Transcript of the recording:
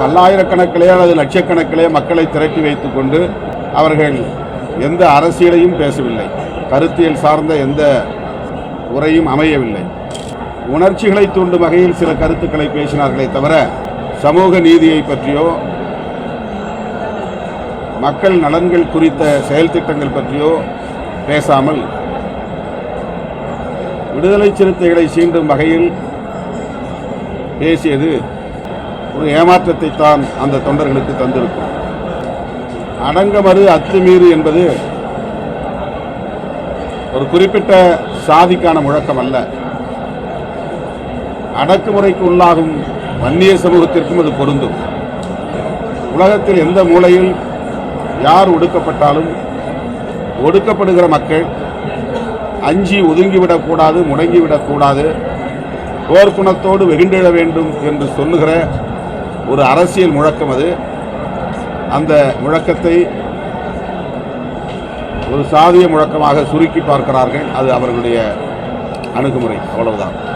பல்லாயிரக்கணக்கிலே அல்லது லட்சக்கணக்கிலே மக்களை திரட்டி வைத்து கொண்டு அவர்கள் எந்த அரசியலையும் பேசவில்லை. கருத்தியல் சார்ந்த எந்த உரையும் அமையவில்லை. உணர்ச்சிகளை தூண்டும் வகையில் சில கருத்துக்களை பேசினார்களே தவிர சமூக நீதியை பற்றியோ மக்கள் நலன்கள் குறித்த செயல் திட்டங்கள் பற்றியோ பேசாமல் விடுதலை சிறுத்தைகளை சீண்டும் வகையில் பேசியது ஒரு ஏமாற்றத்தை தான் அந்த தொண்டர்களுக்கு தந்திருக்கும். அடங்கமறு அத்துமீறு என்பது ஒரு குறிப்பிட்ட சாதிக்கான முழக்கம் அல்ல. அடக்குமுறைக்கு உள்ளாகும் வன்னிய சமூகத்திற்கும் அது பொருந்தும். உலகத்தில் எந்த மூலையில் யார் ஒடுக்கப்பட்டாலும் ஒடுக்கப்படுகிற மக்கள் அஞ்சி ஒதுங்கிவிடக்கூடாது முடங்கிவிடக்கூடாது போர்க்குணத்தோடு வெகுண்டிட வேண்டும் என்று சொல்லுகிற ஒரு அரசியல் முழக்கம் அது. அந்த முழக்கத்தை ஒரு சாதிய முழக்கமாக சுருக்கி பார்க்கிறார்கள். அது அவர்களுடைய அணுகுமுறை. அவ்வளவுதான்.